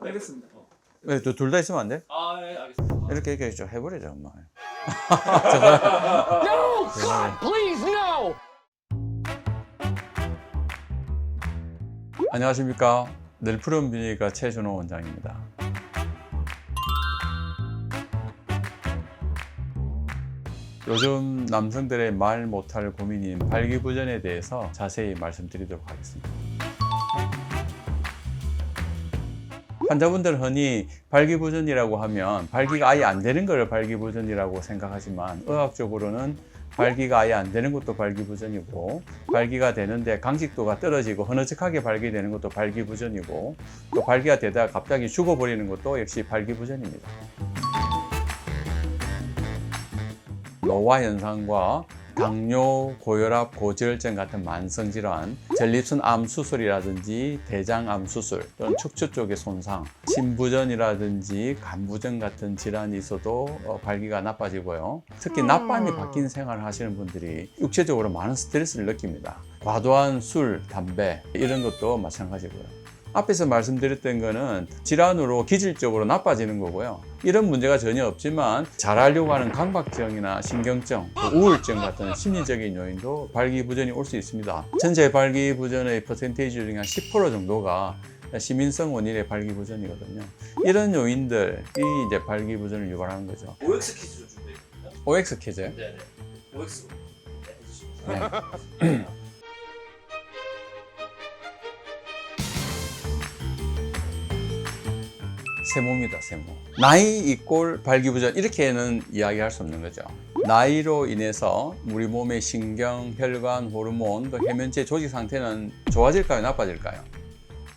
알겠습니다. 왜, 둘다 있으면 안 돼? 아, 예, 알겠습니다. 이렇게 이렇게 좀 해버리자, 엄마. No, God, please, no! 안녕하십니까. 늘 푸른 비니까 최준호 원장입니다. 요즘 남성들의 말 못할 고민인 발기부전에 대해서 자세히 말씀드리도록 하겠습니다. 환자분들 흔히 발기부전이라고 하면 발기가 아예 안 되는 걸 발기부전이라고 생각하지만 의학적으로는 발기가 아예 안 되는 것도 발기부전이고 발기가 되는데 강직도가 떨어지고 흐느적하게 발기되는 것도 발기부전이고 또 발기가 되다가 갑자기 죽어버리는 것도 역시 발기부전입니다. 노화 현상과 당뇨, 고혈압, 고지혈증 같은 만성 질환, 전립선 암 수술이라든지 대장 암 수술 또는 척추 쪽의 손상, 심부전이라든지 간부전 같은 질환이 있어도 어, 발기가 나빠지고요. 특히 낮밤이 바뀐 생활을 하시는 분들이 육체적으로 많은 스트레스를 느낍니다. 과도한 술, 담배 이런 것도 마찬가지고요. 앞에서 말씀드렸던 거는 질환으로 기질적으로 나빠지는 거고요. 이런 문제가 전혀 없지만 잘하려고 하는 강박증이나 신경증, 또 우울증 같은 심리적인 요인도 발기부전이 올 수 있습니다. 전체 발기부전의 퍼센테이지 중에 한 10% 정도가 시민성 원인의 발기부전이거든요. 이런 요인들이 이제 발기부전을 유발하는 거죠. OX 퀴즈 좀 준비했거든요. OX 퀴즈. 네, 네. OX로 네, 세모입니다, 세모. 나이 이꼴 발기부전 이렇게는 이야기할 수 없는 거죠. 나이로 인해서 우리 몸의 신경, 혈관, 호르몬, 또 해면체 조직 상태는 좋아질까요, 나빠질까요?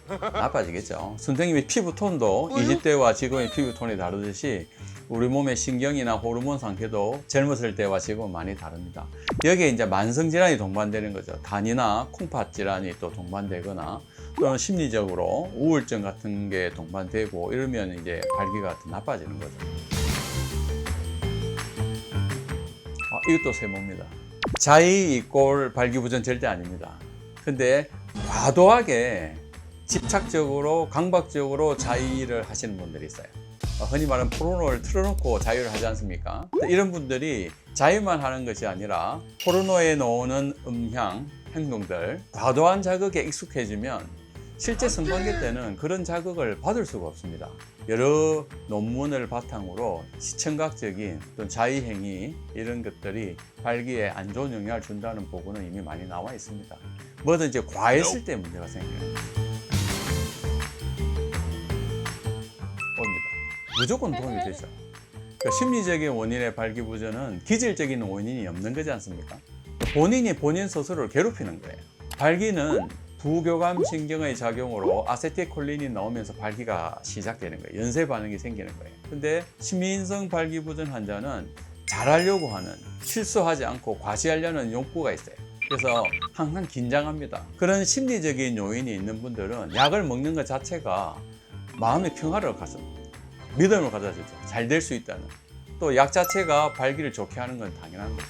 나빠지겠죠. 선생님의 피부 톤도 20대와 지금의 피부 톤이 다르듯이 우리 몸의 신경이나 호르몬 상태도 젊었을 때와 지금은 많이 다릅니다. 여기에 이제 만성 질환이 동반되는 거죠. 단이나 콩팥 질환이 또 동반되거나 또는 심리적으로 우울증 같은 게 동반되고 이러면 이제 발기가 더 나빠지는 거죠. 아, 이것도 세모입니다. 자의 이꼴 발기부전 절대 아닙니다. 근데 과도하게 집착적으로 강박적으로 자의를 하시는 분들이 있어요. 어, 흔히 말하는 포르노를 틀어놓고 자유를 하지 않습니까? 이런 분들이 자유만 하는 것이 아니라 포르노에 나오는 음향, 행동들, 과도한 자극에 익숙해지면 실제 성관계 때는 그런 자극을 받을 수가 없습니다. 여러 논문을 바탕으로 시청각적인 또는 자의행위 이런 것들이 발기에 안 좋은 영향을 준다는 보고는 이미 많이 나와 있습니다. 뭐든지 과했을 때 문제가 생겨요. 봅니다. 무조건 도움이 되죠. 그러니까 심리적인 원인의 발기부전은 기질적인 원인이 없는 거지 않습니까? 본인이 본인 스스로를 괴롭히는 거예요. 발기는 부교감 신경의 작용으로 아세틸콜린이 나오면서 발기가 시작되는 거예요. 연쇄 반응이 생기는 거예요. 근데 심인성 발기부전 환자는 잘하려고 하는 실수하지 않고 과시하려는 욕구가 있어요. 그래서 항상 긴장합니다. 그런 심리적인 요인이 있는 분들은 약을 먹는 것 자체가 마음의 평화를 가져 믿음을 가져주죠. 잘 될 수 있다는. 또 약 자체가 발기를 좋게 하는 건 당연한 거죠.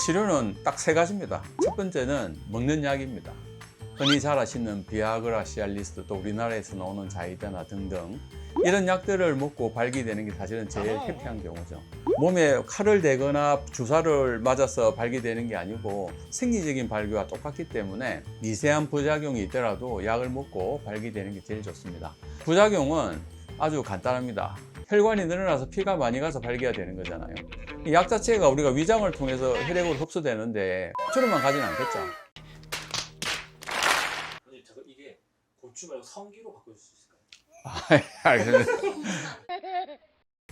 치료는 딱 세 가지입니다. 첫 번째는 먹는 약입니다. 흔히 잘 아시는 비아그라, 시알리스트, 또 우리나라에서 나오는 자이다나 등등 이런 약들을 먹고 발기되는 게 사실은 제일 해피한 경우죠. 몸에 칼을 대거나 주사를 맞아서 발기되는 게 아니고 생리적인 발기와 똑같기 때문에 미세한 부작용이 있더라도 약을 먹고 발기되는 게 제일 좋습니다. 부작용은 아주 간단합니다. 혈관이 늘어나서 피가 많이 가서 발기가 되는 거잖아요. 이약 자체가 우리가 위장을 통해서 혈액으로 흡수되는데 주로만 가지는 않겠죠. 제가 이게 고추 말고 성기로 바꿔줄 수 있을까요? 알겠습니다.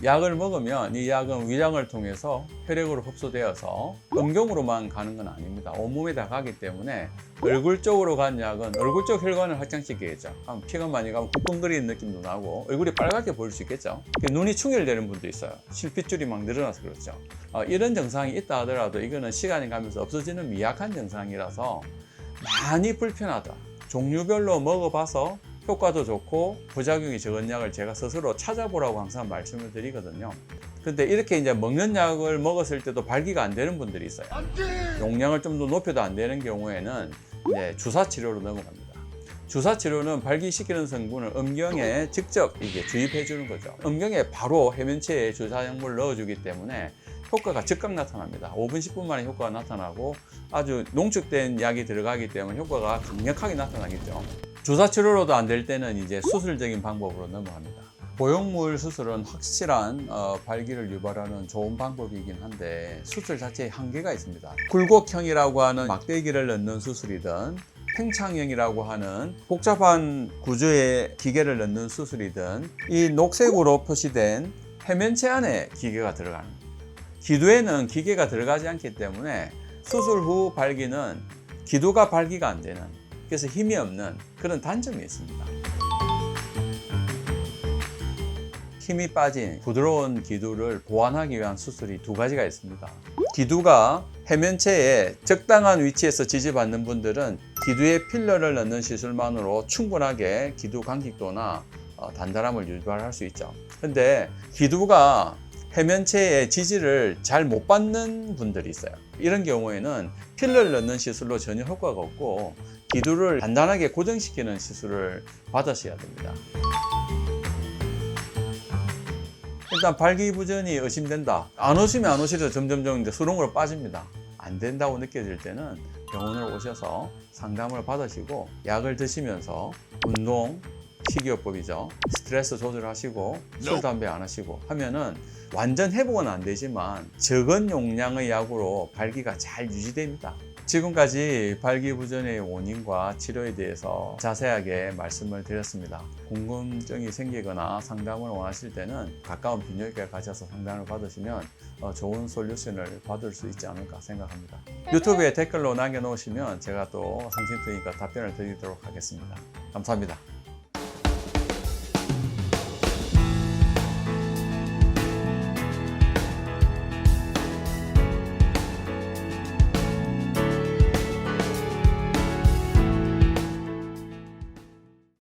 약을 먹으면 이 약은 위장을 통해서 혈액으로 흡수되어서 음경으로만 가는 건 아닙니다. 온몸에 다 가기 때문에 얼굴 쪽으로 간 약은 얼굴 쪽 혈관을 확장시키겠죠. 피가 많이 가면 꾹꾹거리는 느낌도 나고 얼굴이 빨갛게 보일 수 있겠죠. 눈이 충혈되는 분도 있어요. 실핏줄이 막 늘어나서 그렇죠. 어, 이런 증상이 있다 하더라도 이거는 시간이 가면서 없어지는 미약한 증상이라서 많이 불편하다. 종류별로 먹어봐서 효과도 좋고 부작용이 적은 약을 제가 스스로 찾아보라고 항상 말씀을 드리거든요. 근데 이렇게 이제 먹는 약을 먹었을 때도 발기가 안 되는 분들이 있어요. 용량을 좀 더 높여도 안 되는 경우에는 이제 주사 치료로 넘어갑니다. 주사 치료는 발기시키는 성분을 음경에 직접 이게 주입해 주는 거죠. 음경에 바로 해면체에 주사 약물을 넣어 주기 때문에 효과가 즉각 나타납니다. 5분, 10분 만에 효과가 나타나고 아주 농축된 약이 들어가기 때문에 효과가 강력하게 나타나겠죠. 주사 치료로도 안 될 때는 이제 수술적인 방법으로 넘어갑니다. 고용물 수술은 확실한 어, 발기를 유발하는 좋은 방법이긴 한데 수술 자체에 한계가 있습니다. 굴곡형이라고 하는 막대기를 넣는 수술이든 팽창형이라고 하는 복잡한 구조의 기계를 넣는 수술이든 이 녹색으로 표시된 해면체 안에 기계가 들어가는. 기도에는 기계가 들어가지 않기 때문에 수술 후 발기는 기도가 발기가 안 되는 그래서 힘이 없는 그런 단점이 있습니다. 힘이 빠진 부드러운 기두를 보완하기 위한 수술이 두 가지가 있습니다. 기두가 해면체에 적당한 위치에서 지지받는 분들은 기두에 필러를 넣는 시술만으로 충분하게 기두 간격도나 어, 단단함을 유발할 수 있죠. 근데 기두가 해면체의 지지를 잘 못 받는 분들이 있어요. 이런 경우에는 필러를 넣는 시술로 전혀 효과가 없고 기두를 단단하게 고정시키는 시술을 받으셔야 됩니다. 일단 발기부전이 의심된다. 안 오시면 안 오시려 점점점 이제 수렁으로 빠집니다. 안 된다고 느껴질 때는 병원을 오셔서 상담을 받으시고 약을 드시면서 운동, 식이요법이죠. 스트레스 조절하시고 술, 담배 안 하시고 하면은 완전 회복은 안 되지만 적은 용량의 약으로 발기가 잘 유지됩니다. 지금까지 발기부전의 원인과 치료에 대해서 자세하게 말씀을 드렸습니다. 궁금증이 생기거나 상담을 원하실 때는 가까운 비뇨기과 가셔서 상담을 받으시면 어, 좋은 솔루션을 받을 수 있지 않을까 생각합니다. 유튜브에 댓글로 남겨놓으시면 제가 또 성심통이니까 답변을 드리도록 하겠습니다. 감사합니다.